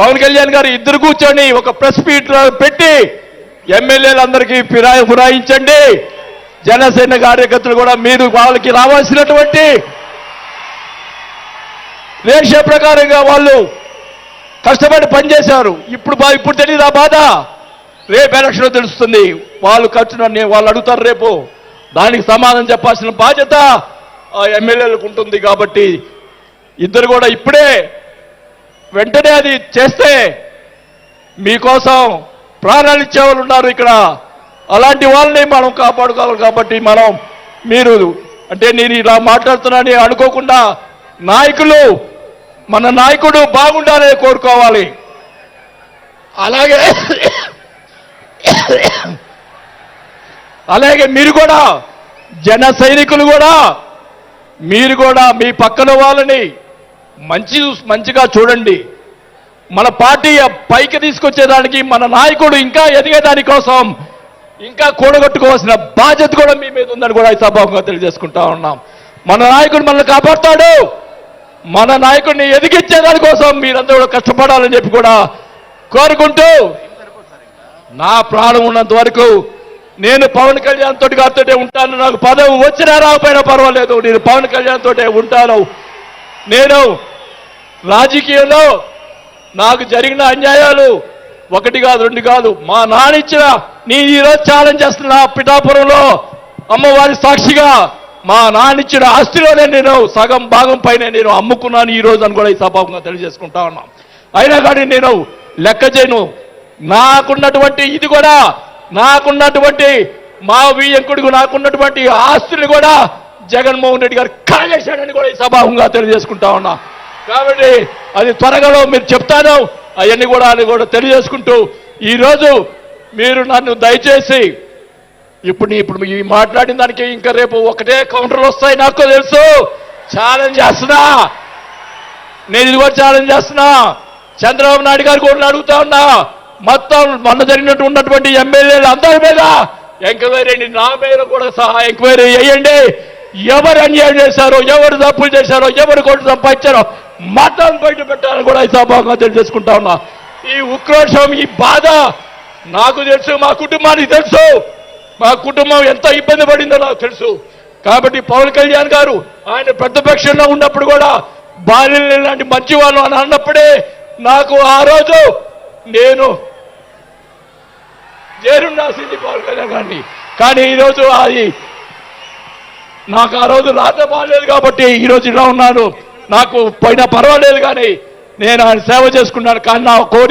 పవన్ కళ్యాణ్ గారు ఇద్దరు కూర్చొని ఒక ప్రెస్ మీట్ పెట్టి ఎమ్మెల్యేలందరికీ ఫిరాయి ఫిరాయించండి. జనసేన కార్యకర్తలు కూడా మీరు వాళ్ళకి రావాల్సినటువంటి రేషియో ప్రకారంగా వాళ్ళు కష్టపడి పనిచేశారు. ఇప్పుడు ఇప్పుడు తెలియదు ఆ బాధ? రేపు ఎలక్షన్ తెలుస్తుంది. వాళ్ళు ఖర్చు నన్ను వాళ్ళు అడుగుతారు రేపు. దానికి సమాధానం చెప్పాల్సిన బాధ్యత ఆ ఎమ్మెల్యేలకు ఉంటుంది కాబట్టి ఇద్దరు కూడా ఇప్పుడే వెంటనే అది చేస్తే మీకోసం ప్రాణాలు ఇచ్చేవాళ్ళు ఉన్నారు ఇక్కడ. అలాంటి వాళ్ళని మనం కాపాడుకోవాలి కాబట్టి మనం మీరు అంటే నేను ఇలా మాట్లాడుతున్నానని అనుకోకుండా నాయకులు మన నాయకుడు బాగుండాలని కోరుకోవాలి. అలాగే అలాగే మీరు కూడా జన సైనికులు కూడా మీరు కూడా మీ పక్కన వాళ్ళని మంచి మంచిగా చూడండి. మన పార్టీ పైకి తీసుకొచ్చేదానికి మన నాయకుడు ఇంకా ఎదిగేదాని కోసం ఇంకా కూడగొట్టుకోవాల్సిన బాధ్యత కూడా మీ మీద ఉందని కూడా సభాముగా తెలియజేసుకుంటా ఉన్నాం. మన నాయకుడు మనల్ని కాపాడుతాడు. మన నాయకుడిని ఎదిగించేదాని కోసం మీరందరూ కూడా కష్టపడాలని చెప్పి కూడా కోరుకుంటూ నా ప్రాణం ఉన్నంత వరకు నేను పవన్ కళ్యాణ్ తోటి గారితోటే ఉంటాను. నాకు పదవి వచ్చినా రాకపోయినా పర్వాలేదు. నేను పవన్ కళ్యాణ్ తోటే ఉంటాను. నేను రాజకీయంలో నాకు జరిగిన అన్యాయాలు ఒకటి కాదు రెండు కాదు. మా నాన్న ఇచ్చిన నీ ఈరోజు ఛాలెంజ్ చేస్తున్నా పిఠాపురంలో అమ్మవారి సాక్షిగా మా నాన్న ఇచ్చిన ఆస్తిలోనే నేను సగం భాగం పైన నేను అమ్ముకున్నాను ఈ రోజు అని కూడా ఈ సభాముగా తెలియజేసుకుంటా ఉన్నాం. అయినా కానీ నేను లెక్క చేయను. నాకున్నటువంటి ఇది కూడా నాకున్నటువంటి మా వియ్యంకుడికి నాకున్నటువంటి ఆస్తులు కూడా జగన్మోహన్ రెడ్డి గారు కాజేశాడని కూడా ఈ సభాముగా తెలియజేసుకుంటా ఉన్నా. కాబట్టి అది త్వరగాలో మీరు చెప్తాను అవన్నీ కూడా అని కూడా తెలియజేసుకుంటూ ఈరోజు మీరు నన్ను దయచేసి ఇప్పుడు ఇప్పుడు ఈ మాట్లాడిన దానికి ఇంకా రేపు ఒకటే కౌంటర్లు వస్తాయి నాకు తెలుసు. ఛాలెంజ్ చేస్తున్నా. నేను ఇది కూడా ఛాలెంజ్ చేస్తున్నా. చంద్రబాబు నాయుడు గారు కూడా అడుగుతా ఉన్నా. మొత్తం మొన్న జరిగినట్టు ఉన్నటువంటి ఎమ్మెల్యేలు అందరి మీద ఎంక్వైరీ నా మీద కూడా సహా ఎంక్వైరీ చేయండి. ఎవరు అన్యాయం చేశారో ఎవరు తప్పులు చేశారో ఎవరు కొట్టు సంపాదించారో మతం బయట పెట్టాలని కూడా ఈ సభాగా తెలియజేసుకుంటా ఉన్నా. ఈ ఉక్రోషం ఈ బాధ నాకు తెలుసు మా కుటుంబానికి తెలుసు. మా కుటుంబం ఎంత ఇబ్బంది పడిందో నాకు తెలుసు. కాబట్టి పవన్ కళ్యాణ్ గారు ఆయన ప్రతిపక్షంలో ఉన్నప్పుడు కూడా బాల్యం లాంటి మంచి వాళ్ళు అని అన్నప్పుడే నాకు ఆ రోజు నేను చేరుండాల్సింది పవన్ కళ్యాణ్ గారిని. కానీ ఈరోజు అది నాకు ఆ రోజు రాత బాగాలేదు కాబట్టి ఈరోజు ఇలా ఉన్నాను. నాకు పోయినా పర్వాలేదు కానీ నేను ఆయన సేవ చేసుకున్నాను కానీ నా కోరిక